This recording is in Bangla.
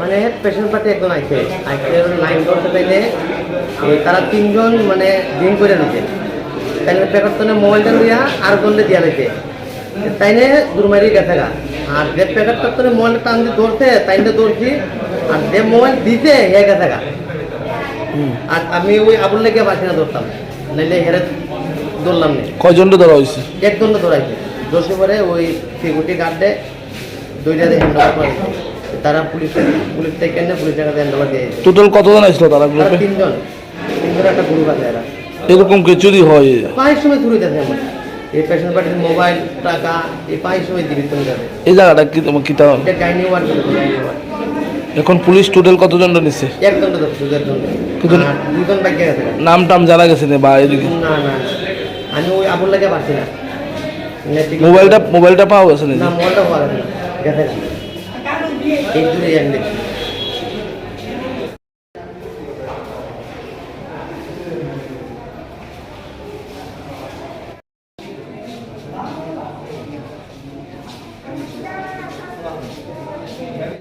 মানে পেশেন্ট পার্টি একজন আইসে আইসে লাইন করতে পাইলে তারা তিনজন মানে ড্রিঙ্ক করে নিতে তাইলে তো মোবাইলটা দিয়া আর করলে দিয়া নিতে তাইনে দুর্মারি গেছে গা। আর যে প্যাকেট তো মোবাইল টান দিয়ে ধরছে তাইনটা ধরছি, আর যে মোবাইল দিতে হ্যাঁ গেছে গা। আর আমি ওই আবুল লেগে বাসি না ধরতাম। নাইলে হেরে ধরলাম না। কয়জনটা ধরা হয়েছে? একজন ধরাইছে দোষে পরে ওই সিকিউরিটি গার্ডে দুইটা হ্যান্ড ওভার করে তারা পুলিশ পুলিশ থেকে এনে পুলিশ টাকা হ্যান্ড ওভার দিয়ে। টোটাল কতজন আসলো তারা গ্রুপে তিনজন। তিনজন একটা গ্রুপ আছে এরা। এরকম কিছু যদি হয়? পাঁচ সময় ঘুরে যাচ্ছে আমার এই পেশেন্ট পার্টির মোবাইল টাকা এই পাঁচ সময় দিবি তুমি যাবে এই জায়গাটা কি তোমার কি তা- এটা গাইনি ওয়ার্ড এখন পুলিশ টোটাল কতজন নিচ্ছে একজন তো একজন নাম টাম জানা গেছে না বা এদিকে। না না না। আমি ওই আবুল লাগে পারছি না। মোবাইলটা মোবাইলটা পাওয়া গেছে না মোবাইলটা পাওয়া গেছে না। গেছে